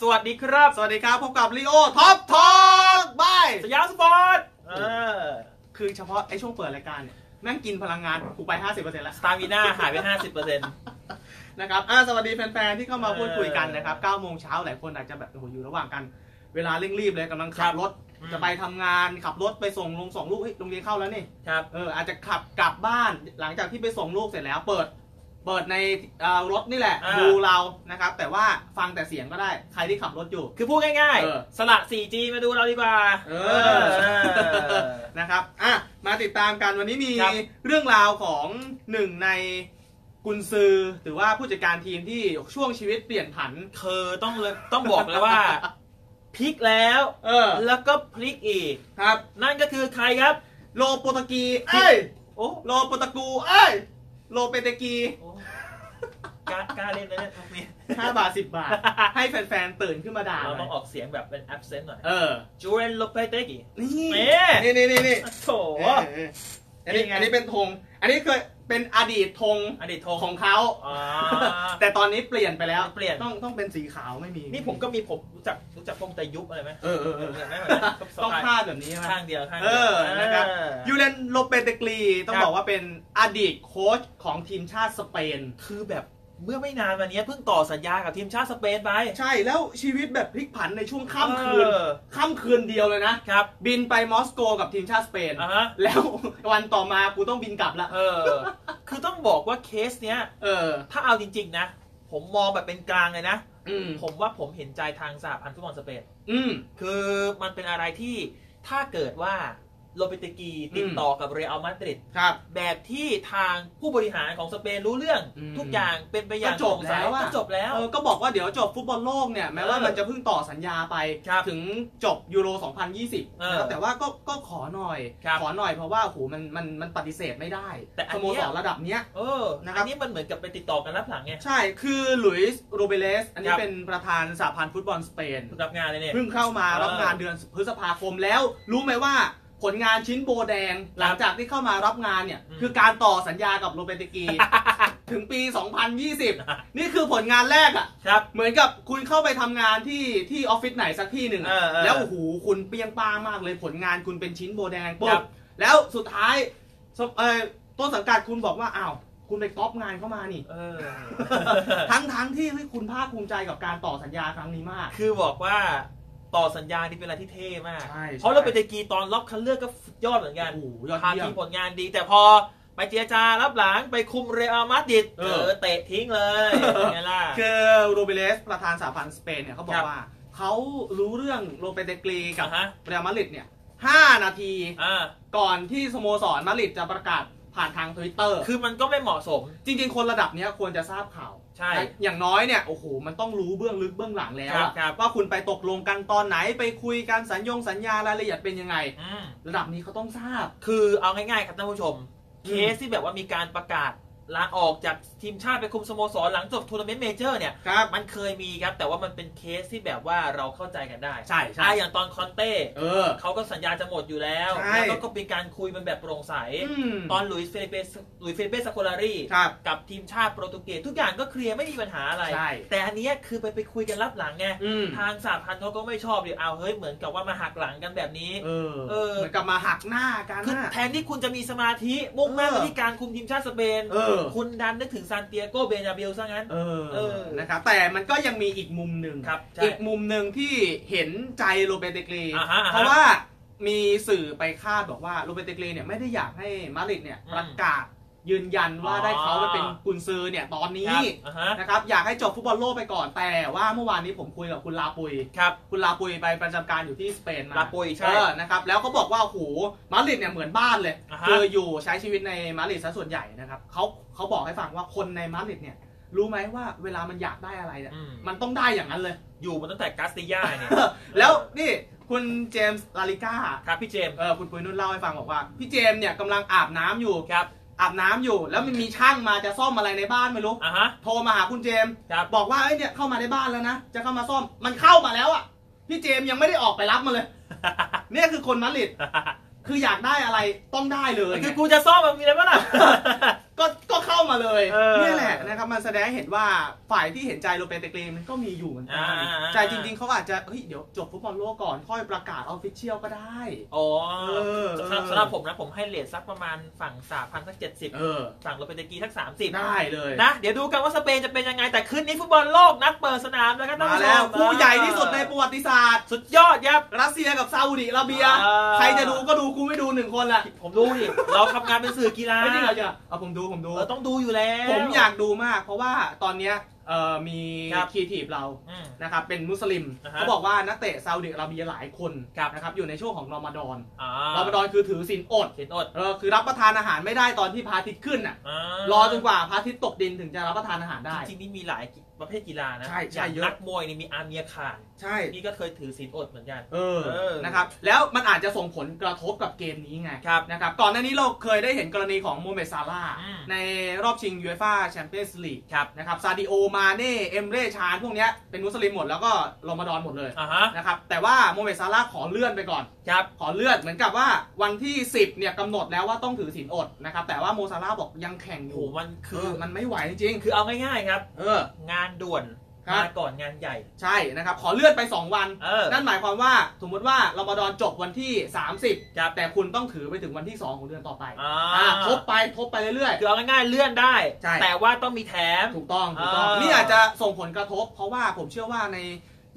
สวัสดีครับ สวัสดีครับพบกับลีโอท็อปทอกบายสยามสปอร์ตเออคือเฉพาะไอ้ช่วงเปิดรายการเนี่ยแม่งกินพลังงานกูไป 50%แล้วสตาร์มิน่าหายไป 50%นะครับอ่าสวัสดีแฟนๆ ที่เข้ามาพูดคุยกันนะครับ9โมงเช้าหลายคนอาจจะแบบโอ้โหอยู่ระหว่างกัน เวลาเร่งรีบเลยกำลังขับรถอืมจะไปทำงานขับรถไปส่งลงส่งลูกเฮ้ยโรงเรียนเข้าแล้วนี่ครับเอออาจจะขับกลับบ้านหลังจากที่ไปส่งลูกเสร็จแล้วเปิด เปิดในเอ่อรถนี่แหละ อ่า ดูเรานะครับ แต่ว่าฟังแต่เสียงก็ได้ ใครที่ขับรถอยู่ คือพูดง่ายเออ ๆ สละ 4G มาดูเราดีกว่า เออนะครับอะมาติดตามกันวันนี้มีครับ เรื่องราวของหนึ่งในกุนซือหรือว่าผู้จัดการทีมที่ช่วงชีวิตเปลี่ยนผันคือต้องเลยต้องบอกเลยว่าพลิกแล้ว เออแล้วก็พลิกอีก ครับ นั่นก็คือใครครับ โลโปรตกีเอ้ย โอ้โลโปรตกูเอ้ย โลเปเตกี โอ้ กล้ากล้าเล่นนะเนี่ยพวกนี้5บาท10บาท ให้แฟนๆตื่นขึ้นมาด่าเราหน่ต้ออยงออกเสียงแบบเป็น absent หน่อย เออจูเรนโลเปเตกินี่เอ๊ะนี่นี่นี่นี่โถเออเอออันนี้นี่ไงอันนี้เป็นธง อันนี้เคยเป็นอดีตธงอดีตโทของเขาอ่าแต่ตอนนี้เปลี่ยนไปแล้วเปลี่ยนต้องต้องเป็นสีขาวไม่มี นี่ผมก็มีผมรู้จักรู้จักพงแต่ยุบอะไรไหมเออเออเออเหมือนไหมต้องพาดแบบนี้ใช่ไหมข้างเดียวข้างเอเดียวอนะครับเออยูเลนโลเปเตกรีต้องครับบอกว่าเป็นอดีตโค้ชของทีมชาติสเปนคือแบบ เมื่อไม่นานมานี้เพิ่งต่อสัญญากับทีมชาติสเปนไป ใช่แล้วชีวิตแบบพลิกผันในช่วงค่ำคืนเออค่ำคืนเดียวเลยนะครับ บินไปมอสโกกับทีมชาติสเปน อะฮะ แล้ววันต่อมากูต้องบินกลับละเออ คือต้องบอกว่าเคสเนี้ย เออ ถ้าเอาจริง ๆ นะ ผมมองแบบเป็นกลางเลยนะ อืมผมว่าผมเห็นใจทางสหพันธ์ฟุตบอลสเปน อืม คือมันเป็นอะไรที่ถ้าเกิดว่า โลเปเตกีติดต่อกับเรอัลมาดริดครับ แบบที่ทางผู้บริหารของสเปนรู้เรื่องอืมทุกอย่างเป็นไปอย่างก็จบโปร่งใสแล้วอะก็จบแล้วเออก็บอกว่าเดี๋ยวจบฟุตบอลโลกเนี่ยแม้ว่าเออมันจะเพิ่งต่อสัญญาไปครับถึงจบยูโร 2020เออนะครับแต่ว่าก็ก็ขอหน่อยครับขอหน่อยเพราะว่าโหมันมันมันปฏิเสธไม่ได้ แต่อัสนโมเนี้ยสรระดับเนี้ยเออนะครับอันนี้มันเหมือนกับไปติดต่อกันรับหลังไงใช่คือหลุยส์โรเบเลสอันนี้ครับเป็นประธานสหพันธ์ฟุตบอลสเปนรับงานเลยเนี่ยเพิ่งเข้ามาเออรับงานเดือนพฤษภาคมแล้วรู้ไหมว่า ผลงานชิ้นโบแดง หลังจากที่เข้ามารับงานเนี่ยอืมคือการต่อสัญญากับโรเบนเตกี ถึงปี 2020 นี่คือผลงานแรกอะ่ะครับเหมือนกับคุณเข้าไปทำงานที่ที่ออฟฟิศไหนสักที่หนึ่งอะเออเออแล้วโอ้โหคุณเปรี้ยงป้างมากเลยผลงานคุณเป็นชิ้นโบแดงปุ๊ครับบแล้วสุดท้ายสเอ่อต้นสังกัดคุณบอกว่าอ้าวคุณไปก๊อปงานเข้ามานี่ เออ ทั้งทั้งที่เฮ้ยคุณภาคภูมิใจกับการต่อสัญญาครั้งนี้มาก คือบอกว่า ต่อสัญญานี่เป็นอะไรที่เท่มาก ใช่เพราะเราเป็นเตกีตอนรอบคัดเลือกก็สุดยอดเหมือนกันโอ้โหยอดพาเยี่ยทีม มผลงานดี แต่พอไปเจรจารับหลังไปคุมเรอัลมาดริดเอเออ อเตะทิ้งเลยเป็นไงล่ะ คือโรเบเลสประธานสหพันธ์สเปนเนี่ยเขาบอครักบ ว่า เขารู้เรื่องโรเปเตกรีกับอ่าฮะเรอัลมาดริดเนี่ย5นาทีอ่าก่อนที่สโมสรมาดริดจะประกาศผ่านทางทวิตเตอร์คือมันก็ไม่เหมาะสม จริง ๆ คนระดับเนี้ยควรจะทราบข่าว ใช่ อย่างน้อยเนี่ยโอ้โหมันต้องรู้เบื้องลึกเบื้องหลังแล้วครับอะครับ ว่าคุณไปตกลงกันตอนไหนไปคุยกันสัญญงสัญญารายละเอียดเป็นยังไง อืมระดับนี้เขาต้องทราบ คือเอาง่ายๆครับท่านผู้ชมอืมเคสที่แบบว่ามีการประกาศ ลาออกจากทีมชาติไปคุมสโมสรหลังจบทัวร์นาเมนต์เมเจอร์เนี่ย ครับ มันเคยมีครับ แต่ว่ามันเป็นเคสที่แบบว่าเราเข้าใจกันได้ใช่ใช่ อะอย่างตอนคอนเต้เออ เขาก็สัญญาจะหมดอยู่แล้ว ใช่ แล้วก็เป็นการคุยมันแบบโปร่งใสอืมตอนหลุยส์เฟลิเปสหลุยส์เฟลิเปสโคลารีครับ กับทีมชาติโปรตุเกสทุกอย่างก็เคลียร์ไม่มีปัญหาอะไร ใช่ แต่อันเนี้ยคือไปไปคุยกันรับหลังไง อืมทางสาพันธ์เขาก็ไม่ชอบเดี๋ยวเอาเฮ้ยเหมือนกับว่ามาหักหลังกันแบบนี้ เออเออ เหมือนกับมาหักหน้ากันคือน่ะแทนที่คุณจะมีสมาธิมุ่งมั่นเอไปอที่การคุมทีมชาติสเปน เออคุณดันนึกถึงซานเตียโกเบนาเบลซะงั้น เออเออนะครับแต่มันก็ยังมีอีกมุมหนึ่งครับใช่อีกมุมหนึ่งที่เห็นใจโรเบร์ตเตกรีอ่าฮะอ่าฮะ เพราะว่ามีสื่อไปคาดบอกว่าโรเบร์ตเตกรีเนี่ยไม่ได้อยากให้มาดริดเนี่ยอืมประกาศ ยืนยันว่าอ๋อได้เขาไปเป็นกุนซือเนี่ยตอนนี้ครับอ่าฮะนะครับอยากให้จบฟุตบอลโลกไปก่อนแต่ว่าเมื่อวานนี้ผมคุยกับคุณลาปุยครับคุณลาปุยไปประจำการอยู่ที่สเปนมาลาปุยใช่เออนะครับแล้วเขาบอกว่าโอ้โหมาดริดเนี่ยเหมือนบ้านเลยอ่าฮะคืออยู่ใช้ชีวิตในมาดริดซะส่วนใหญ่นะครับเขาเขาบอกให้ฟังว่าคนในมาดริดเนี่ยรู้ไหมว่าเวลามันอยากได้อะไรเนี่ยอืมมันต้องได้อย่างนั้นเลย อยู่มาตั้งแต่กาสติยาเนี่ยแล้วนี่คุณเจมส์ลาลิก้าครับพี่เจมส์เออคุณปุยนุ่นเล่าให้ฟังบอกว่า พี่เจมส์เนี่ยกำลังอาบน้ำอยู่ครับ อาบน้ำอยู่ แล้วมันมีช่างมาจะซ่อมอะไรในบ้านไม่รู้อะฮะโทรมาหาคุณเจมส์ครับบอกว่าเอ้ยเนี่ยเข้ามาในบ้านแล้วนะจะเข้ามาซ่อมมันเข้ามาแล้วอะพี่เจมส์ยังไม่ได้ออกไปรับมาเลยเนี่ยคือคนมาดริดคืออยากได้อะไรต้องได้เลยคือกูจะซ่อมมันมีอะไรบ้างล่ะ ก็ก็เข้ามาเลยเออนี่แหละนะครับมันแสดงให้เห็นว่าฝ่ายที่เห็นใจโรเปเตเกรมันก็มีอยู่เหมือนกันอ่า ใจจริง ๆเขาอาจจะเฮ้ยเดี๋ยวจบฟุตบอลโลกก่อนค่อยประกาศออฟฟิเชียลก็ได้ อ๋อเออ สำหรับสำหรับผมนะ ผมให้เลทสักประมาณฝั่งสามพันสักเจ็ดสิบเออ ฝั่งโรเปนตะกีสักสามสิบได้เลยนะ เดี๋ยวดูกันว่าสเปนจะเป็นยังไง แต่คืนนี้ฟุตบอลโลกนัดเปิดสนามนะครับท่านมาผู้ชแล้วมคู่ใหญ่ที่สุดในประวัติศาสตร์ สุดยอดครับ รัสเซียกับซาอุดิอาระเบียเออใครจะดูก็ดูกูไม่ดูหนึ่งคนแหละผมดูดิ เราทำงานเป็นสื่อกีฬาไม่จริงเหรอจ๊ะเอาผมดูผมดู เราต้องดูอยู่แล้ว ผมอยากดูมาก เพราะว่าตอนเนี้ยเอ่อมีครับคีทีฟเราอืมนะครับเป็นมุสลิมอ่าฮะเขาบอกว่านักเตะซาอุดิอาระเบียหลายคนครับ นะครับอยู่ในช่วงของรอมฎอนอ่ารอมฎอนคือถือศีลอดเห็นอดเออคือรับประทานอาหารไม่ได้ตอนที่พระอาทิตย์ขึ้นอะอ่ารอจนกว่าพระอาทิตย์ตกดินถึงจะรับประทานอาหารได้ จริงๆนี่มีหลายประเภทกีฬานะใช่ใช่อย่างเยอะ นักมวยนี่มีอาเมียขานใช่ นี่ก็เคยถือศีลอดเหมือนกัน เออ เออนะครับ แล้วมันอาจจะส่งผลกระทบกับเกมนี้ไง ครับนะครับ ก่อนหน้านี้เราเคยได้เห็นกรณีของโมเมดซาร่าห์อืมในรอบชิงยูเอฟ่าแชมเปี้ยนส์ลีกครับ นะครับ ซาดิโอมาเน่เอมเร่ชานพวกเนี้ยเป็นมุสลิมหมดแล้วก็รอมฎอนหมดเลยอ่าฮะนะครับแต่ว่าโมเมดซาร่าห์ขอเลื่อนไปก่อน ครับ ขอเลื่อนเหมือนกับว่าวันที่ 10เนี่ยกำหนดแล้วว่าต้องถือศีลอดนะครับแต่ว่าโมซาร่าห์บอกยังแข่งอโหยู่มันเอคืออมันไม่ไหวจริงคือเอาง่ายๆครับ ๆเออ งานด่วนครับ มาก่อนงานใหญ่ ใช่นะครับ ขอเลื่อนไป 2 วันเออนั่นหมายความว่าสมมติว่ารอมฎอนจบวันที่ 30ครับแต่คุณต้องถือไปถึงวันที่ 2 ของเดือนต่อไปอ่าอ่าทบไปทบไปเรื่อยคือเอาง่ายๆเลื่อนได้ใช่แต่ว่าต้องมีแถมๆถูกต้องถูกต้องอ่านี่นี่อาจจะส่งผลกระทบ เพราะว่าผมเชื่อว่าใน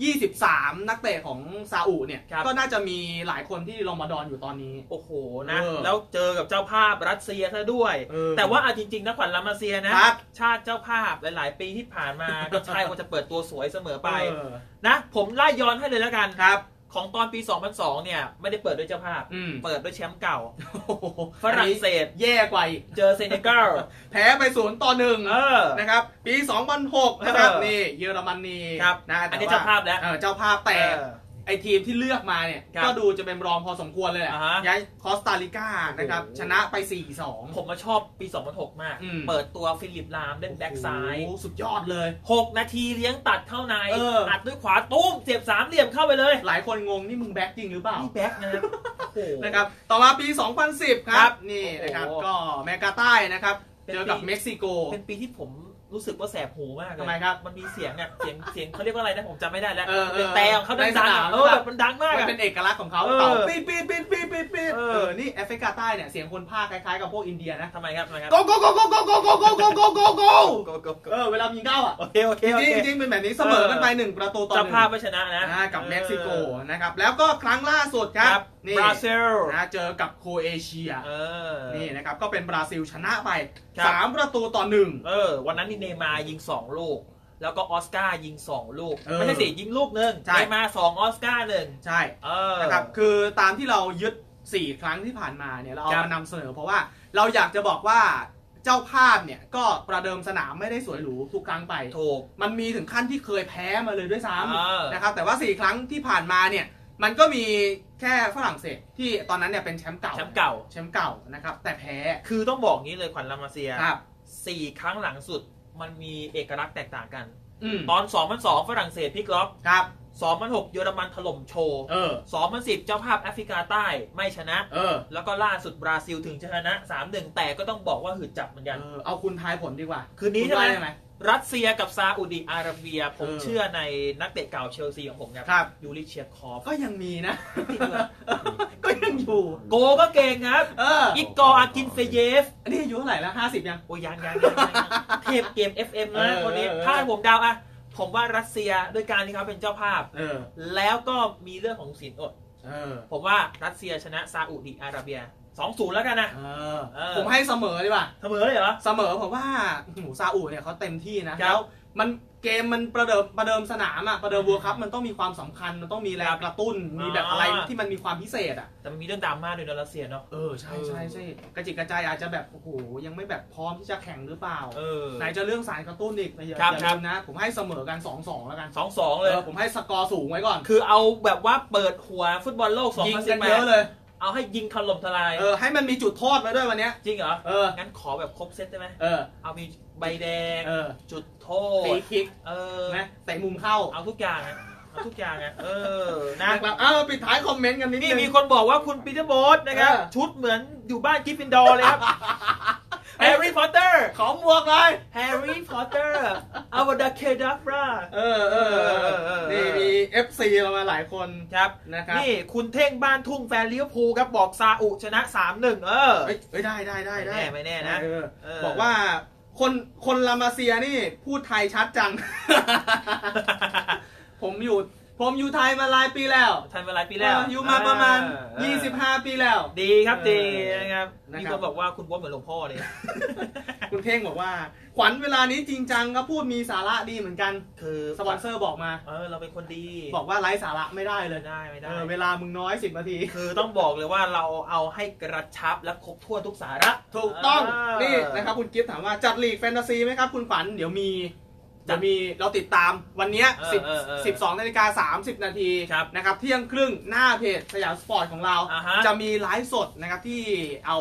23 นักเตะของซาอุเนี่ย ครับ ก็น่าจะมีหลายคนที่รอมฎอนอยู่ตอนนี้ โอ้โหนะ เออแล้วเจอกับเจ้าภาพรัสเซียซะด้วย เออแต่ว่าเอาจริงๆนะขวัญลามาเซียนะ ครับ ชาติเจ้าภาพหลายๆ ปีที่ผ่านมา ก็ใช่ว่าจะเปิดตัวสวยเสมอไปเออนะ ผมไล่ย้อนให้เลยแล้วกัน ครับ ของตอนปี 2002 เนี่ย ไม่ได้เปิดด้วยเจ้าภาพ อืมเปิดด้วยแชมป์เก่าโอ้โหฝรั่งเศส แย่กว่าอีกเจอเซเนกัลแพ้ไปศูนย์ต่อหนึ่งเออ นะครับ ปี 2006 นะครับ เออนี่เยอรมนีครับ นะอันนี้แต่เจ้าภาพแล้ว เออเจ้าภาพแต่ เออ ไอทีมที่เลือกมาเนี่ย ครับก็ดูจะเป็นรองพอสมควรเลยแหละอ่าฮะ ย้ายคอสตาริกานะครับ โอ้โห ชนะไป 4-2 ผมมาชอบปี 2006 มาก อืม เปิดตัวฟิลิปลามเล่นแบ็กซ้าย โอ้โหสุดยอดเลย 6 นาทีเลี้ยงตัดเข้าในเอออั ดด้วยขวาตุ้มเสียบสามเหลี่ยมเข้าไปเลยหลายคนงงนี่มึงแบ็คจริงหรือเปล่า นี่แบ็กนะครับโอ้โห นะครับ ต่อมาปี 2010 คครัรับบนี่นะครับ โอ้โหก็อเมริกาใต้นะครับ เป็นเจอกับปีเม็กซิโก เป็นปีที่ผม รู้สึกว่าแสบหูมากเลยทำไมครับ มันมีเสียงอะเสียงเสียงเขาเรียกว่าอะไรนะผมจำไม่ได้แล้วเออเออเป็นแต่ของเขาในสดังนาๆมอะเออแบบมันดังมากมันอะเป็นเอกลักษณ์ของเขาเออเป่าปี๊ดปี๊ดปี๊ดปี๊ดปี๊ดปี๊ดเออเออนี่แอฟริกาใต้เนี่ยเสียงคนภาคคล้ายๆกับพวกอินเดียนะทำไมครับทำไมครับ go go go go go go go go go go go go โกโกโกเออเวลายิงเข้าอะโอเคโอเคจโอริงเคๆจริงๆเป็นแบบนี้เสมอกันไปหนึ่งประตูต่อหเจ้านึ่งภาพไม่ชนะนะนะกับเม็กซิโกนะครับแล้วก็ครั้งล่าสุดครับนี่บราซิลนะเจอกับโครเอเชียเออนี่นะครับก็เป็นบราซิลชนะไปครับ3ประตูต่อหนึ่งเออวันนั้นนี่เนย์มาร์ยิง2ลูก แล้วก็ออสการ์ยิง2ลูกเออไม่ใช่สิยิงลูกหนึ่งใช่ เนย์มาร์สองออสการ์หนึ่งใช่ เออ นะครับคือตามที่เรายึด 4 ครั้งที่ผ่านมาเนี่ยเราเอาครับมานำเสนอ เพราะว่าเราอยากจะบอกว่าเจ้าภาพเนี่ยก็ประเดิมสนามไม่ได้สวยหรูทุกครั้งไป ถูก มันมีถึงขั้นที่เคยแพ้มาเลยด้วยซ้เออำนะครับแต่ว่า 4 ครั้งที่ผ่านมาเนี่ยมันก็มีแค่ฝรั่งเศสที่ตอนนั้นเนี่ยเป็นแชมป์เก่าแชมป์เก่า แชมป์เก่านะครับแต่แพ้คือต้องบอกงี้เลยขวัญลามาเซียครับ สี่ครั้งหลังสุด มันมีเอกลักษณ์แตกต่างกัน อืมตอน 2002 ฝรั่งเศสพลิกล็อก ครับ 2006 เยอรมันถล่มโชว์ เออ 2010 เจ้าภาพแอฟริกาใต้ไม่ชนะ เออ แล้วก็ล่าสุดบราซิลถึงจะชนะ 3-1 แต่ก็ต้องบอกว่าหืดจับเหมือนกัน เออ เอาคุณทายผลดีกว่าคืนนี้ใช่ไหม คุณว่ายังไงรัสเซียกับซาอุดิอาระเบีย ผมเออเชื่อในนักเตะเก่าเชลซีของผมครับ ครับ ยูริเชียคอฟ ก็ยังมีนะ ติดด้วยก็ยังอยู่ โกก็เก่งครับเอออิกกอร์อากินเฟเยฟอันนี้อายุเท่าไหร่แล้วห้าสิบยัง โอ้ยยังยังยังยังเทพเกม FM นะเออคนนี้เออถ้าให้ผมเดาอะผมว่ารัสเซียด้วยการที่เขาเป็นเจ้าภาพ เออแล้วก็มีเรื่องของสินอด เออ ผมว่ารัสเซียชนะซาอุดิอาระเบีย 2-0แล้วกันนะ เออเออ ผมให้เสมอดีกว่า เสมอเลยเหรอ เสมอผมว่าหมูซาอุเนี่ยเขาเต็มที่นะ ครับแล้วมันเกมมันประเดิมประเดิมสนามอะประเดิมวัวครับมันต้องมีความสำคัญ มันต้องมีแรงกระตุ้น มีแบบอะไรอ่า ที่มันมีความพิเศษอะแต่มันมีเรื่องดราม่าด้วยนะรัสเซียเนาะ เออใช่ใช่ใช่กระจิกกระจายอาจจะแบบโอ้โหยังไม่แบบพร้อมที่จะแข่งหรือเปล่า เออ ไหนจะเรื่องสารกระตุ้นอีกอย่าครับอย่าครัลืบมนะ ผมให้เสมอกัน2อสองแล้วกัน2-2เลย เออผมให้สกอร์สูงไว้ก่อน คือเอาแบบว่าเปิดหัวฟุตบอลโลก ยิงกันเยอะเลย2018 เอาให้ยิงถล่มทลาย เออให้มันมีจุดโทษมาด้วยวันเนี้ย จริงเหรอ เออ งั้นขอแบบครบเซตได้ไหมเออ เอามีใบแดง เออ จุดโทฟรีษคิก เออนะเตะมุมเข้า เอาทุกอย่างอะเอา ทุกอย่างอะเออนะนะครับอ้าวปิดท้ายคอมเมนต์กันนิดนี่นึง มีคนบอกว่าคุณปีเตอร์โบสนะครับ เออ ชุดเหมือนอยู่บ้านกิฟฟินดอร์เลยครับแฮร์รี่พอตเตอร์ขอหมวกเลย แฮร์รี่พอตเตอร์อวดาเคดับราเออเออเออเออเออ นี่มี FC เรามาหลายคนครับ นะครับนี่คุณเท่งบ้านทุ่งแฟนลิเวอร์พูลครับบอกซาอุชนะ 3-1 เออเอ้ยเอ้ยได้ได้ได้ได้ไม่แน่ไม่แน่นะเออเออ บอกว่าคนคนลามาเซียนี่พูดไทยชัดจัง ผมอยู่ ผมอยู่ไทยมาหลายปีแล้วทันเวลาปีแล้วเอออยู่มาประมาณ เออ25 ปีแล้ว ดีครับเออดีนะครับนะครับ มีคนบอกว่าคุณโบ๊ทเหมือนหลวงพ่อเลย คุณเท่งบอกว่า ขวัญเวลานี้จริงจังก็พูดมีสาระดีเหมือนกัน คือสปอนเซอร์บอกมา เออเราเป็นคนดีบอกว่าไร้สาระไม่ได้เลยไม่ได้ไม่ได้ เออเวลามึงน้อย 10นาที คือต้องบอกเลยว่าเราเอาให้กระชับและครบถ้วนทุกสาระถูกต้อง เนี่นะครับคุณกิฟต์ถามว่าจัดลีกแฟนตาซีไหมครับคุณขวัญเดี๋ยวมี จัจะดมีเราติดตามวันเนี้ยเออสิบเออเออสิบสองนาฬิกาสามสิบนาทีครับนะครับเที่ยงครึ่งหน้าเพจสยามสปอร์ตของเราอ่าฮะจะมีไลฟ์สดนะครับที่เอา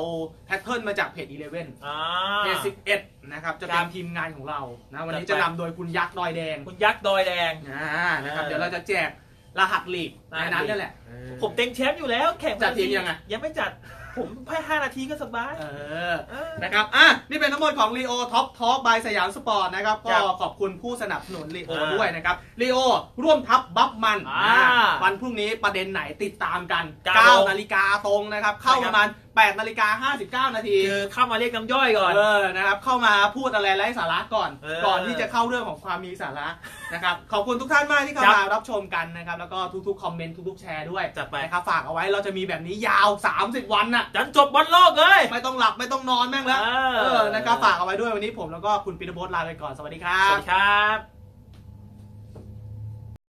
แพทเทิร์นมาจากเพจ 11อ่าเพจ11นะครับจะครัเป็นบทีมงานของเรานะวันนี้จัจะดไปนำโดยคุณยักษ์ดอยแดง คุณยักษ์ดอยแดงอ่านะครับเออเดี๋ยวเราจะแจกรหัสลีกรหัสในนั้นลีกนั่นแหละ ผมเต็งแชมป์อยู่แล้วแข่งจัดทีมยังไงยังไม่จัด ผมแค่ห้านาทีก็สบายเออเออ นะครับ อะ นี่เป็นทั้งหมดของ Leo Top Talk by สยามสปอร์ตนะครับครัก็บขอบคุณผู้สนับสนุน Leo อ่าด้วยนะครับ Leo ร่วมทับบัฟมันอ่าอ่าวันพรุ่งนี้ประเด็นไหนติดตามกันเก้า9นาฬิกาตรงนะครับ เข้าใช่คปรับระมาณ8นาฬิกา59 นาทีคือเข้ามาเรียกน้ำย่อยก่อน เออนะครับ เข้ามาพูดอะไรไร้สาระก่อน เออ ก่อนที่จะเข้าเรื่องของความมีสาระนะครับ ขอบคุณทุกท่านมากที่เข้าครับมารับชมกันนะครับ แล้วก็ทุกๆคอมเมนต์ทุกๆแชร์ด้วยจัดไปนะครับ ฝากเอาไว้เราจะมีแบบนี้ยาว 30 วันน่ะ จันจบบอลโลกเลยไม่ต้องหลับไม่ต้องนอนแม่งแล้ว เออเออ นะครับ ฝากเอาไว้ด้วยวันนี้ผมแล้วก็คุณปีเตอร์โบสลาไปก่อน สวัสดีครัสบวัสดีครับ